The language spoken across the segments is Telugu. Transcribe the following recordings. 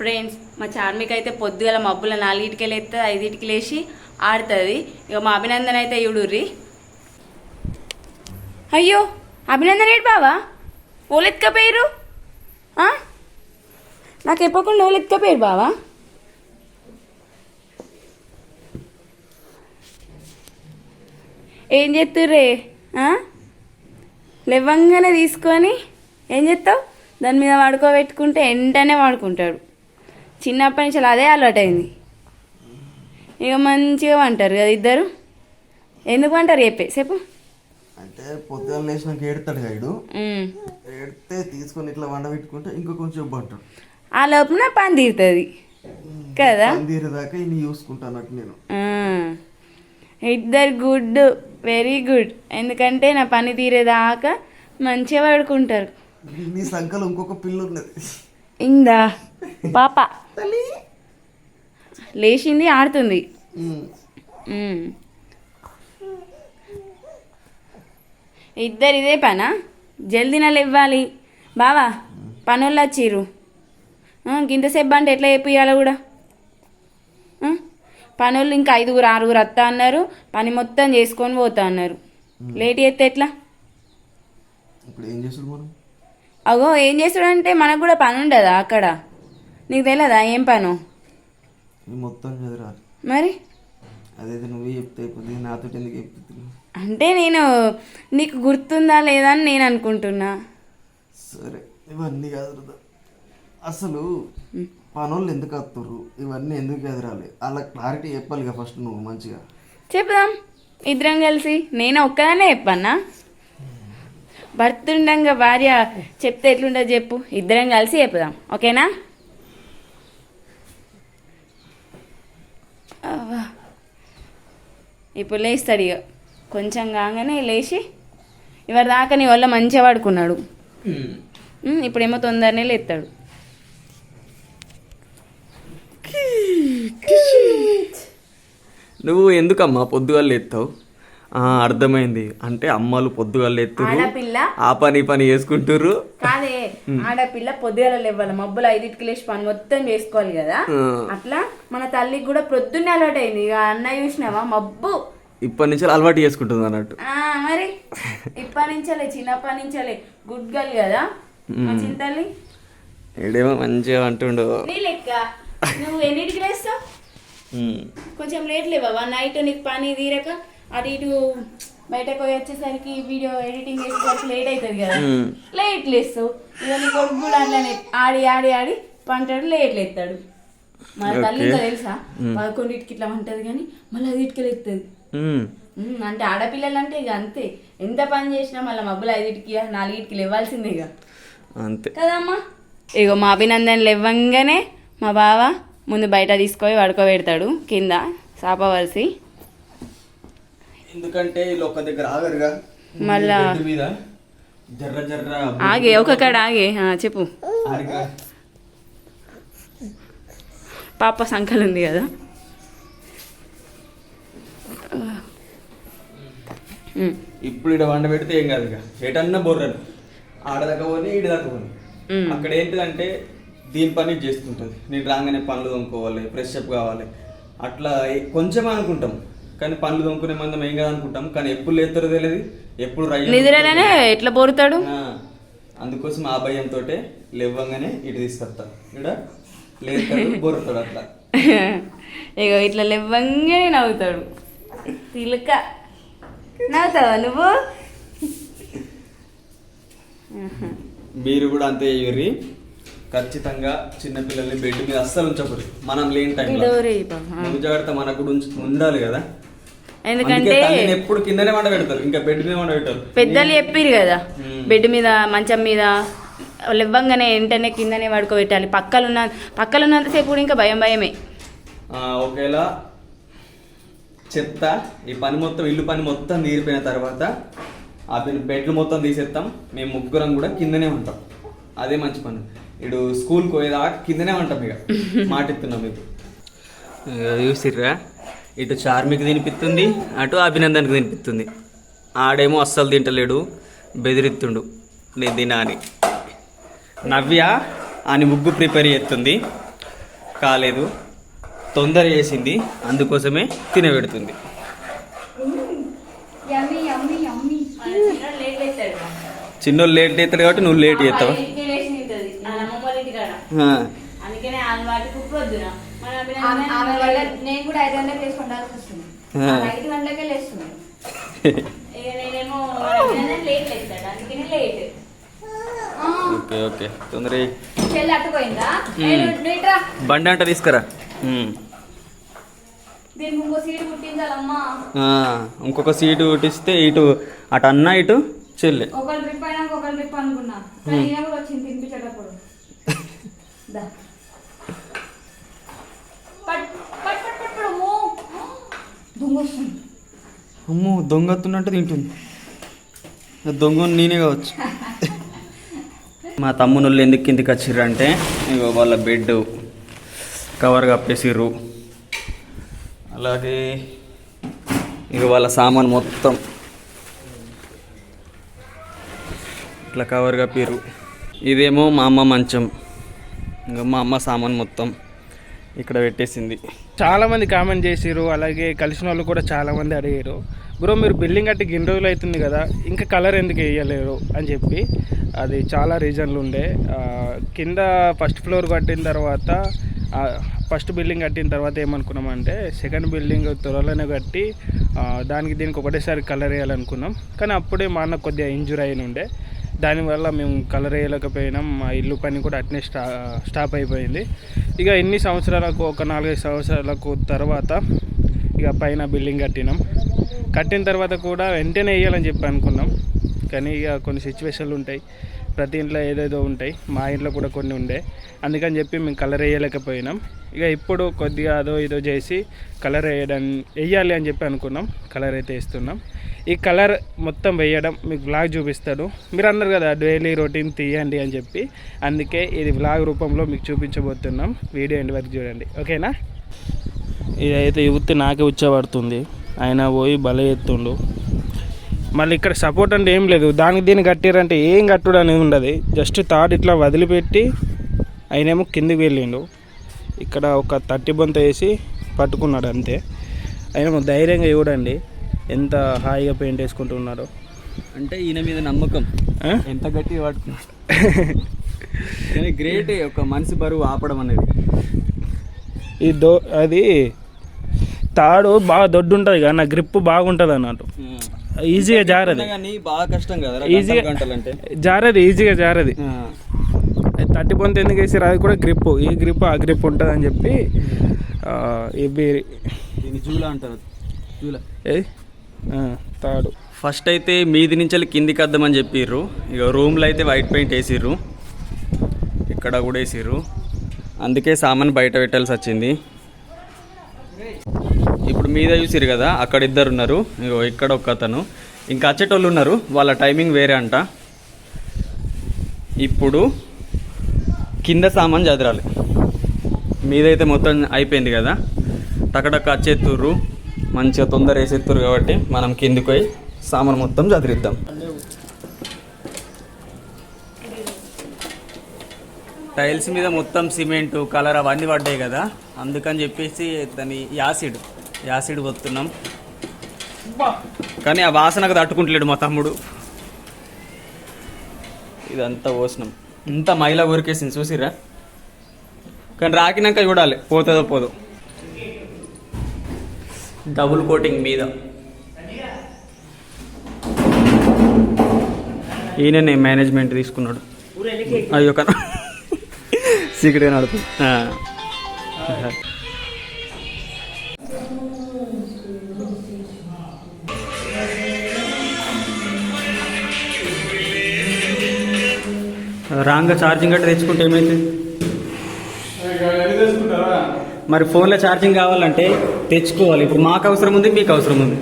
ఫ్రెండ్స్ మా చార్మిక్ అయితే పొద్దుగల మబ్బుల నాలుగిటికి లేస్తే ఐదింటికి లేచి ఆడుతుంది. ఇక మా అభినందన్ అయితే ఇవుడుర్రి అయ్యో అభినందన్ ఏడు బావా? ఓలెత్తుకపోయారు నాకు చెప్పకుండా ఓలెత్తుకపోయారు బావా? ఏం చేస్తుర్రే లెవ్వంగానే లేవంగానే తీసుకొని ఏం చేస్తావు దాని మీద పడుకోబెట్టుకుంటే వెంటనే వాడుకుంటాడు చిన్నప్పటి నుంచి అదే అలవాటైంది ఇక మంచిగా అంటారు కదా ఇద్దరు? ఎందుకు అంటారు చెప్పే చెప్పు. అంటే పొద్దున్న లేచినాక ఏడుతాడు గైడు. ఏడితే తీసుకొని ఇట్లా వండ పెట్టుకుంటే ఇంకా కొంచెం అంటాడు ఆ లోపల పని తీరుతుంది కదా? తీరేదాకా ఇన్ని చూసుకుంటానట్టు నేను. ఇద్దరు గుడ్ వెరీ గుడ్. ఎందుకంటే నా పని తీరేదాకా మంచిగా పడుకుంటారు. నీ సంకలో ఇంకొక పిల్ల ఉన్నది ఇందా? పాప. లేచింది ఆడుతుంది. ఇద్దరు ఇదే పనా? జల్దిన ఇవ్వాలి బావా పనులు వచ్చిర్రు. ఆ, ఇంతసేపు అంటే ఎట్లా చెప్పియాలో కూడా? పనులు ఇంకా ఐదుగురు ఆరుగురు వస్తా అన్నారు. పని మొత్తం చేసుకొని పోతా అన్నారు. లేట్ చేస్తే ఎట్లా? ఇప్పుడు ఏం చేస్తాడు మనం అగో ఏం చేస్తాడంటే మనకు కూడా పని ఉండదా అక్కడ? నీకు తెలియదా ఏం పను? మొత్తం చదిరాలి మరి? అదైతే నువ్వే చెప్తే అయిపోతుంది నాతో ఎందుకు చెప్తుంది అంటే నేను నీకు గుర్తుందా లేదా అని నేను అనుకుంటున్నా. సరే ఇవన్నీ కాదు. అసలు పనోళ్ళు ఎందుకు వస్తుర్రు ఇవన్నీ ఎందుకు ఎదురాలి? అలా క్లారిటీ చెప్పాలి కదా ఫస్ట్ నువ్వు మంచిగా. చెప్పుదాం ఇద్దరం కలిసి నేను ఒక్కదానే చెప్పన్నా? భర్త ఉండంగా భార్య చెప్తే ఎట్లుంటుంది చెప్పు. ఇద్దరం కలిసి చెప్పుదాం ఓకేనా? ఇప్పుడు లేస్తాడు ఇక కొంచెం కాగానే లేచి ఇవరి దాకా నీ వల్ల మంచిగా పడుకున్నాడు. ఇప్పుడేమో తొందరనే లేస్తాడు నువ్వు ఎందుకమ్మా పొద్దుగాలు ఎత్తావు అర్థమైంది. అంటే అమ్మలు పొద్దుగాలు ఎత్తురు ఆడపిల్ల. ఆ పని ఈ పని చేసుకుంటుర్రు. కాదే ఆడపిల్ల పొద్దుగల లేవాలి. మబ్బులు ఐదింటికి లేచి పని మొత్తం చేసుకోవాలి కదా. అట్లా మన తల్లికి కూడా ప్రొద్దున్నే అలవాటు అయింది ఇక అన్న చూసినావా? మబ్బు. ఇప్పటి నుంచి అలవాటు చేసుకుంటుంది అన్నట్టు. ఆ మరి ఇప్పటి నుంచలే చిన్నప్పటి నుంచలే గుడ్ గర్ల్ కదా. మా చింతల్లి. ఏడేమో మంచిగా అంటుండు. నీ లెక్క? నువ్వు ఎన్నిటికి లేస్తావు? ఉమ్. కొంచెం లేట్ లేవా? నైట్ నీకు పని తీరక అటు ఇటు బయటకు పోయి వచ్చేసరికి వీడియో ఎడిటింగ్ చేసేసరికి లేట్ అవుతుంది కదా. లేట్ లేస్తావు. ఇక నీ కొడుకు కూడా అట్లనే ఆడి ఆడి ఆడి పంటాడు లేట్ లేస్తాడు. మన తల్లి ఇంకా తెలుసా? పదకొండింటికి ఇట్లా వంటది కానీ మళ్ళీ అది ఇటుకి లేస్తుంది ఉమ్. అంటే ఆడపిల్లలు అంటే ఇక అంతే. ఎంత పని చేసినా మళ్ళీ మబ్బులు ఐదింటికి నాలుగింటికి లేవాల్సిందే ఇక. అంతే. కదమ్మా? ఇగో మా అభినందన్ లేవంగానే మా బావ ముందు బయట తీసుకొని పడుకోబెడతాడు కింద సాపవలసి. ఎందుకంటే వీళ్ళు ఒక దగ్గర ఆగరుగా? మళ్ళా బెడ్ మీద జర్ర జర్ర ఆగే ఒక కాడ ఆగే. ఆ, చెప్పు. పాప సంకలు ఉంది కదా. ఉమ్, ఇప్పుడు ఇక్కడ వంట పెడితే ఏం కాదు ఇక ఎటన్నా బొర్రను ఆడదాకా పోని ఈడ దాకా పోని. ఉమ్. అక్కడ ఏంటిదంటే దీని పని ఇది చేసుకుంటుంది నేను రాగానే పనులు తోముకోవాలి ఫ్రెష్ అప్ కావాలి. అట్లా ఏ- కొంచెం అనుకుంటాం. కానీ పనులు తోముకునే మందం ఏం కాదు అనుకుంటాం కానీ ఎప్పుడు లేస్తారో తెలియదు. ఎప్పుడు నిద్రలోనే ఎట్లా పోరుతాడు? ఆ, అందుకోసం ఆ భయంతో లేవంగానే ఇటు తీసుకొస్తా. ఇక్కడ లేస్తాడు బొరుతాడు అట్లా. ఇగో ఇట్లా లేవంగానే నవ్వుతాడు. తిలక నవ్వుతావా నువ్వు? మీరు కూడా అంతే చెయ్యర్రి ఖచ్చితంగా చిన్నపిల్లల్ని బెడ్ మీద అస్సలు ఉంచకూడదు. మనం లేని టైంలో. ముందు జాగ్రత్త మనకు కూడా ఉండాలి కదా. ఎందుకంటే ఎప్పుడు కిందనే వండ పెడతారు ఇంకా బెడ్ మీద వండ పెట్టారు. పెద్దలు చెప్పిరు కదా. బెడ్ మీద మంచం మీద లేవ్వంగానే వెంటనే కిందనే పడుకోబెట్టాలి. పక్కలున్న పక్కలున్నంతసేపు కూడా ఇంకా భయం భయమే. ఆ, ఒకవేళ చెత్త ఈ పని మొత్తం ఇల్లు పని మొత్తం తీరిపోయిన తర్వాత ఆ బెడ్- బెడ్లు మొత్తం తీసేస్తాం మేము ముగ్గురం కూడా కిందనే ఉంటాం. అదే మంచి పని. ఇటు స్కూల్కి పోయేదాకా కిందనే ఉంటాం ఇక. మాటిస్తున్నాం మీకు చూసిర్రా? ఇటు చార్మికి తినిపిస్తుంది అటు అభినందన్కి తినిపిస్తుంది. ఆడేమో అస్సలు తింటలేడు బెదిరిత్తుండు. నేను తినా అని నవ్య అని ముగ్గు ప్రిపేర్ చేస్తుంది. కాలేదు. తొందర చేసింది అందుకోసమే తినబెడుతుంది. చిన్నోళ్ళు లేట్ చేస్తాడు కాబట్టి నువ్వు లేట్ చేస్తావు అందుకనే అలవాటు కుప్పొద్దున మన ఆమె ఆమె వల్ల నేను కూడా ఐదు గంటలకు లేచి ఉండాల్సి వస్తుంది ఆ. ఆమె ఐదు గంటలకే లేస్తుంది ఇక నేనేమో లేట్ లేస్తాడు అందుకనే లేట్. Okay okay. తొందర. చెల్లి అట్టుపోయిందా? బండి అంట తీసుకురా. ఇంకొక సీటు కొట్టిస్తే ఇటు అటు అన్న ఇటు చెల్లె. ఒకళ్ళు ట్రిప్ అయినాక ఒకళ్ళు ట్రిప్ అనుకున్నా. వచ్చింది తినిపించేటప్పుడు దా. పట్ పట్ పట్ పట్ పట్ అమ్మో. దొంగ వస్తుంది అమ్మో దొంగతున్నట్టు తింటుంది. దొంగ నేనే కావచ్చు. మా తమ్మునోళ్ళు ఎందుకు కిందికి వచ్చిర్రు అంటే ఇగో వాళ్ళ బెడ్ కవర్ కప్పేసిర్రు. అలాగే ఇక వాళ్ళ సామాన్ మొత్తం ఇట్లా కవర్ కప్పిర్రు ఇదేమో మా అమ్మ మంచం. ఇంకా మా అమ్మ సామాన్ మొత్తం. ఇక్కడ పెట్టేసింది. చాలామంది కామెంట్ చేసిరు అలాగే కలిసిన వాళ్ళు కూడా చాలామంది అడిగారు బ్రో మీరు బిల్డింగ్ కట్టి గిన్ని రోజులు అవుతుంది కదా ఇంకా కలర్ ఎందుకు వేయలేరు? అని చెప్పి అది చాలా రీజన్లు ఉండే. కింద ఫస్ట్ ఫ్లోర్ కట్టిన తర్వాత ఫస్ట్ బిల్డింగ్ కట్టిన తర్వాత ఏమనుకున్నామంటే సెకండ్ బిల్డింగ్ త్వరలోనే కట్టి దానికి దీనికి ఒకటేసారి కలర్ వేయాలనుకున్నాం. కానీ అప్పుడే మా అన్న కొద్దిగా ఇంజురీ అయిన ఉండే దానివల్ల మేము కలర్ వేయలేకపోయినాం మా ఇల్లు పని కూడా అట్నే స్టా స్టాప్ అయిపోయింది. ఇక ఎన్ని సంవత్సరాలకు ఒక నాలుగైదు సంవత్సరాలకు తర్వాత ఇక పైన బిల్డింగ్ కట్టినాం. కట్టిన తర్వాత కూడా వెంటనే వేయాలని చెప్పి అనుకున్నాం. కానీ ఇక కొన్ని సిచ్యువేషన్లు ఉంటాయి. ప్రతి ఇంట్లో ఏదేదో ఉంటాయి. మా ఇంట్లో కూడా కొన్ని ఉండే. అందుకని చెప్పి మేము కలర్ వేయలేకపోయినాం. ఇక ఇప్పుడు కొద్దిగా అదో ఇదో చేసి కలర్ వేయడం వేయాలి అని చెప్పి అనుకున్నాం. కలర్ అయితే వేస్తున్నాం. ఈ కలర్ మొత్తం వేయడం మీకు వ్లాగ్ చూపిస్తాడు. మీరు అన్నారు కదా డైలీ రొటీన్ తీయండి అని చెప్పి. అందుకే ఇది వ్లాగ్ రూపంలో మీకు చూపించబోతున్నాం. వీడియో ఎండ్ వరకు చూడండి. ఓకేనా? ఇదైతే యువతి నాకే ఉచ్చబడుతుంది. ఆయన పోయి బల ఎత్తుండు. మళ్ళీ ఇక్కడ సపోర్ట్ అంటే ఏం లేదు. దానికి దీన్ని కట్టారంటే ఏం కట్టుడు అనేది ఉండదు. జస్ట్ తాడు ఇట్లా వదిలిపెట్టి ఆయనేమో కిందికి వెళ్ళిండు. ఇక్కడ ఒక తట్టి బొంత వేసి పట్టుకున్నాడు అంతే. ఆయన ధైర్యంగా చూడండి ఎంత హాయిగా పెయింట్ వేసుకుంటున్నాడో అంటే ఈయన మీద నమ్మకం? ఎంత గట్టిగా పట్టుకున్నా కానీ గ్రేట్ ఒక మనిషి బరువు ఆపడం అనేది. ఈ దో అది తాడు బాగా దొడ్డు ఉంటుంది కదా నా గ్రిప్ బాగుంటుంది అన్నట్టు. ఈజీగా జారది. బాగా కష్టం కదా ఈజీగా జారది ఈజీగా జారది. థర్టీ పొంత ఎందుకు వేసారు? అది కూడా గ్రిప్. ఈ గ్రిప్ ఆ గ్రిప్ ఉంటుంది అని చెప్పి ఇవి జూలా అంటారు. జూలా. తాడు. ఫస్ట్ అయితే మీది నుంచి కిందికి వద్దామని చెప్పిర్రు. ఇక రూమ్లో అయితే వైట్ పెయింట్ వేసిర్రు. ఇక్కడ కూడా వేసిర్రు. అందుకే సామాన్ బయట పెట్టాల్సి వచ్చింది. ఇప్పుడు మీద చూసిరు కదా అక్కడ ఇద్దరు ఉన్నారు. ఇగో ఇక్కడ ఒక అతను. ఇంకా వచ్చేటోళ్ళు ఉన్నారు. వాళ్ళ టైమింగ్ వేరే అంట. ఇప్పుడు కింద సామాన్ చదరాలి. మీదైతే మొత్తం అయిపోయింది కదా? టకటక వచ్చేత్తుర్రు మంచిగా తొందర వేసేత్తురు కాబట్టి మనం కిందికి పోయి సామాన్ మొత్తం చదిరిద్దాం. టైల్స్ మీద మొత్తం సిమెంట్ కలర్ అవన్నీ పడ్డాయి కదా? అందుకని చెప్పేసి దాని యాసిడ్ యాసిడ్ పోతున్నాం. కానీ ఆ వాసనకు తట్టుకుంటలేడు మా తమ్ముడు. ఇదంతా పోసినాం ఇంత మైలా ఊరికేసింది చూసిరా కానీ రాకినాక చూడాలి పోతుందో పోదో. డబుల్ కోటింగ్ మీద. ఈయననే మేనేజ్మెంట్ తీసుకున్నాడు. అయ్యో కదా సీక్రెట్గా నడుపు రాంగా ఛార్జింగ్ గట్ట తెచ్చుకుంటే ఏమైతే మరి ఫోన్లో ఛార్జింగ్ కావాలంటే తెచ్చుకోవాలి. ఇప్పుడు మాకు అవసరం ఉంది మీకు అవసరం ఉంది.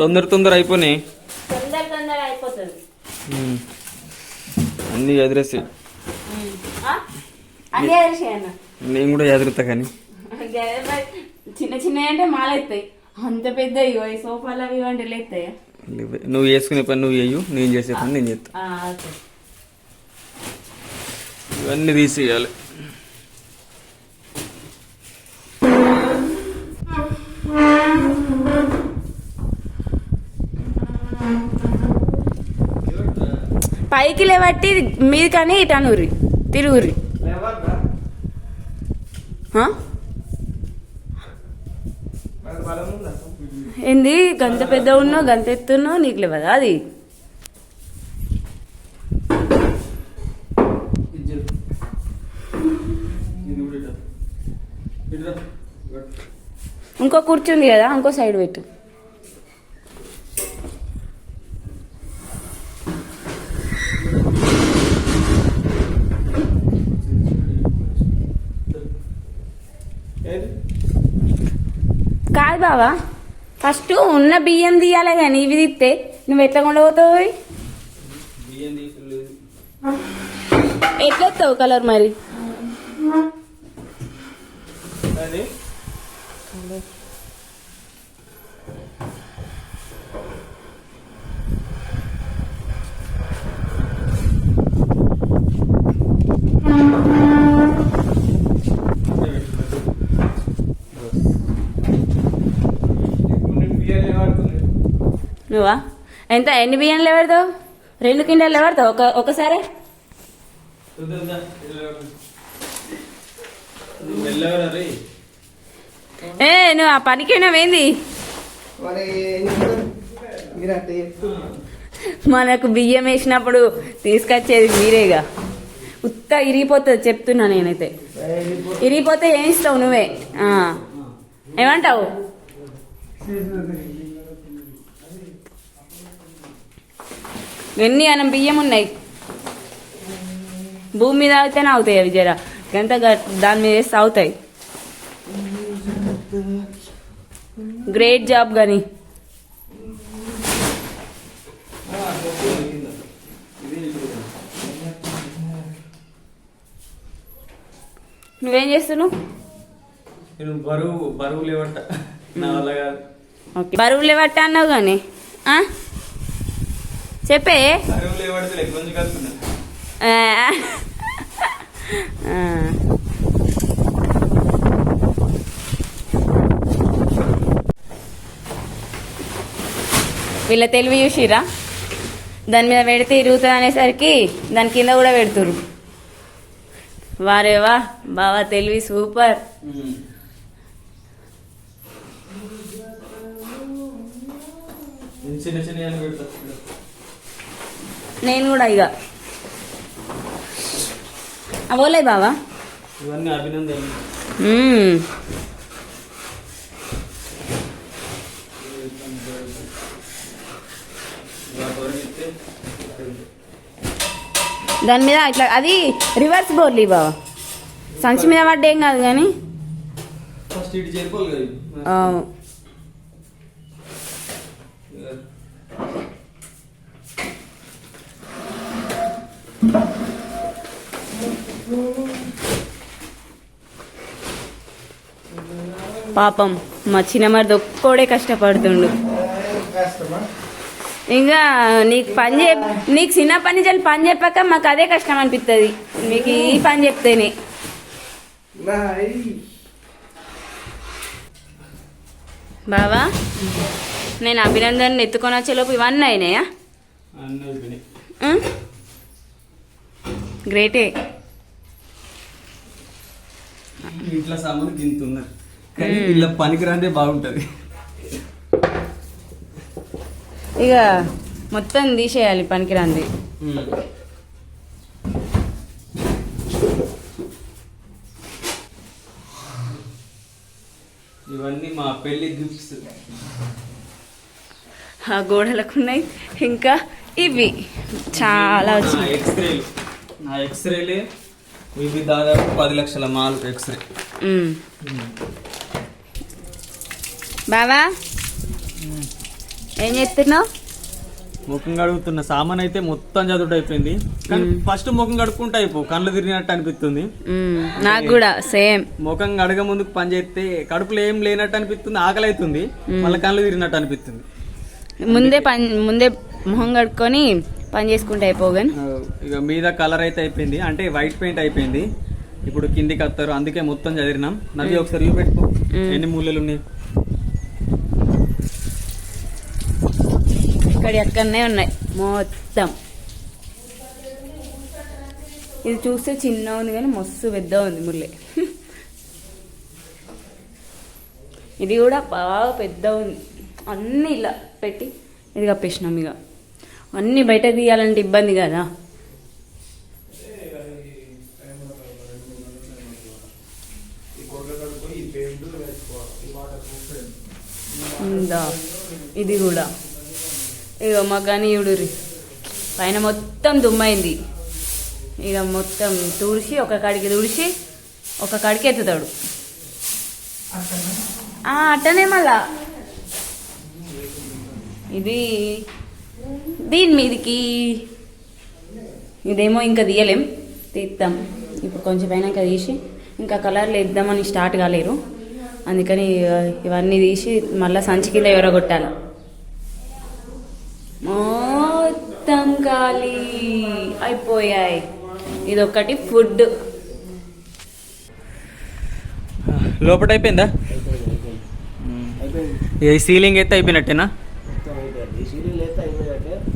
తొందర తొందర అయిపోయినాయి. అన్నీ ఎదిరేసి నేను కూడా ఎదురుతా కానీ. చిన్న చిన్న అంటే మాలెత్తాయి అంత పెద్ద ఇగో ఈ సోఫాలు అవి ఇవి అంటే లేస్తాయా. నువ్వు వేసుకునే పని నువ్వు వేయు నేను చేసే పని నేను చేస్తా ఆ, ఓకే. ఇవన్నీ తీసేయాలి పైకి లేబట్టి మీది కానీ ఇటనూరి తిరుగురి? ఏంది? గంత పెద్ద ఉన్నావు గంత ఎత్తున్నావు నీకు లేవదా అది? ఇంకో కూర్చుంది కదా ఇంకో సైడ్ పెట్టు కాదు బావా ఫస్ట్ ఉన్న బియ్యం తీయాలి కానీ ఇవి తీస్తే నువ్వు ఎట్లా కొండపోతావు ఎట్లా వస్తావు కలర్ మరి? నువ్వా? ఎంత? ఎన్ని బియ్యంలు ఎవరిదావు రెండు కిండలు ఎవరిదావు ఒక ఒకసారి. ఏ నువ్వు ఆ పనికి ఏంది? మనకు బియ్యం వేసినప్పుడు తీసుకొచ్చేది మీరేగా. ఉత్త ఇరిగిపోతుంది చెప్తున్నా నేనైతే. ఇరిగిపోతే ఏం ఇస్తావు నువ్వే? ఆ. ఏమంటావు? ఎన్ని అనం బియ్యం ఉన్నాయి భూమి మీద అవుతేనే అవుతాయి అవి జర. ఎంత దాని మీద వేస్తే అవుతాయి గ్రేట్ జాబ్ కానీ నువ్వేం చేస్తున్నావు? నేను బరువు బరువు లేవట. నా వల్ల కాదు. ఓకే. బరువు లేవట్ట అన్నావు కానీ? చెప్పే. వీళ్ళ తెలివి చూసిరా దాని మీద పెడితే ఇరుగుతుంది అనేసరికి దాని కింద కూడా పెడుతురు వారేవా బావా తెలివి సూపర్. నేను చిన్న చిన్న నేను కూడా ఇక అవోలే బావా? ఇవన్నీ అభినందనలు. దాని మీద ఇట్లా అది రివర్స్ బోర్లీ బావా? సంచి మీద పడ్డేం కాదు కానీ ఫస్ట్ ఇటు చేరుకోవాలి కదా ఇవి. ఆ, పాపం. మా చిన్నమరిది ఒక్కోడే కష్టపడుతుండు. ఇంకా నీకు పని చే నీకు చిన్న పని చేయాలి పని చెప్పాక మాకు అదే కష్టం అనిపిస్తుంది మీకు ఈ పని చెప్తేనే. బావా నేను అభినందన్ ఎత్తుకొని వచ్చేలోపు ఇవన్నీ అయినాయా? గ్రేటే. ఇంట్లో సామాన్ తింటున్నారు కానీ ఇలా పనికిరాందే బాగుంటది. ఇక మొత్తం తీసేయాలి పనికిరాంది ఇవన్నీ మా పెళ్ళి గిఫ్ట్స్. ఆ గోడలకు ఉన్నాయి ఇంకా ఇవి. చాలా నా వచ్చినాయి. ఎక్స్రేలు. నా ఎక్స్రేలే. ఇవి దాదాపు పది లక్షల మాలు ఎక్స్రే. బావా? ఏం చేస్తున్నావు? ముఖం కడుగుతున్న సామాన్ అయితే మొత్తం చదువుడు అయిపోయింది కానీ ఫస్ట్ ముఖం కడుక్కుంటే అయిపో కళ్ళు తిరిగినట్టు అనిపిస్తుంది. నాకు కూడా సేమ్. ముఖం కడగ ముందుకు పని చేస్తే కడుపులో ఏం లేనట్టు అనిపిస్తుంది ఆకలి అవుతుంది మళ్ళీ కళ్ళు తిరిగినట్టు అనిపిస్తుంది. ముందే పని ముందే మొహం కడుక్కొని పని చేసుకుంటే అయిపోగాని ఇక మీద కలర్ అయితే అయిపోయింది. అంటే వైట్ పెయింట్ అయిపోయింది. ఇప్పుడు కిందికి వస్తారు అందుకే మొత్తం చదివినాం. నవ్వి ఒకసారి ఇవి పెట్టుకో. ఎన్ని మూలలు ఉన్నాయి? ఇక్కడ ఎక్కడనే ఉన్నాయి. మొత్తం. ఇది చూస్తే చిన్న ఉంది కానీ మస్తు పెద్ద ఉంది ముల్లె. ఇది కూడా బాగా పెద్ద ఉంది. అన్నీ ఇలా పెట్టి ఇది కప్పేసినాం ఇక. అన్నీ బయట తీయాలంటే ఇబ్బంది కదా. ఉందా? ఇది కూడా. ఇక మగాని ఇవిడురి పైన మొత్తం దుమ్మైంది. ఇక మొత్తం తుడిచి ఒక కాడికి తుడిచి ఒక కాడికి ఎత్తుతాడు. అట్టనే మళ్ళా. ఇది దీని మీదికి. ఇదేమో ఇంకా తీయలేం. తీద్దాం. ఇప్పుడు కొంచెం అయినాక తీసి ఇంకా కలర్లు వేద్దామని స్టార్ట్ కాలేరు అందుకని ఇవన్నీ తీసి మళ్ళీ సంచి కింద ఎవరగొట్టాల. మొత్తం ఖాళీ అయిపోయాయి. ఇదొకటి ఫుడ్. లోపల అయిపోయిందా? ఈ సీలింగ్ అయితే అయిపోయినట్టేనా?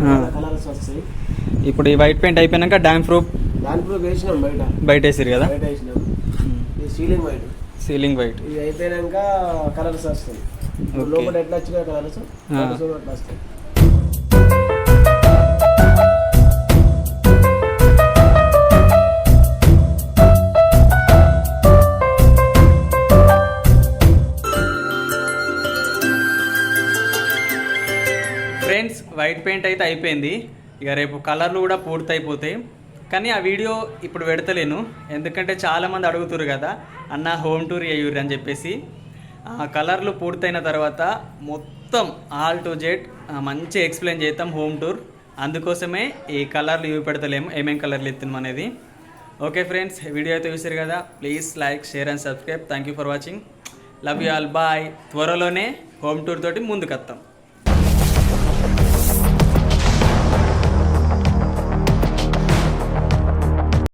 ఆ. కలర్స్ వస్తాయి. ఇప్పుడు ఈ వైట్ పెయింట్ అయిపోయినాక డ్యామ్ ప్రూఫ్ దాంట్లో వేసినాం బయట. బయట వేసారు కదా? బయట వేసినాం. ఇది సీలింగ్ వైట్. Ceiling white. ఇది అయిపోయినాక కలర్స్ వస్తాయి. లోపల ఎట్లా వచ్చినాయి కలర్స్. అట్లా వస్తాయి. ఫ్రెండ్స్ వైట్ పెయింట్ అయితే అయిపోయింది. ఇక రేపు కలర్లు కూడా పూర్తి అయిపోతాయి కానీ ఆ వీడియో ఇప్పుడు పెడతలేను. ఎందుకంటే చాలామంది అడుగుతురు కదా అన్న హోమ్ టూర్ అయ్యూరు అని చెప్పేసి. ఆ కలర్లు పూర్తయిన తర్వాత మొత్తం ఆల్ టు జెడ్ మంచి ఎక్స్ప్లెయిన్ చేద్దాం హోమ్ టూర్. అందుకోసమే ఈ కలర్లు ఇవి పెడతలేము ఏమేం కలర్లు ఎత్తున్నాం అనేది. ఓకే ఫ్రెండ్స్ వీడియో అయితే చూసారు కదా please like share and subscribe. Thank you for watching love you all bye త్వరలోనే హోమ్ టూర్ తోటి ముందుకు వస్తాం.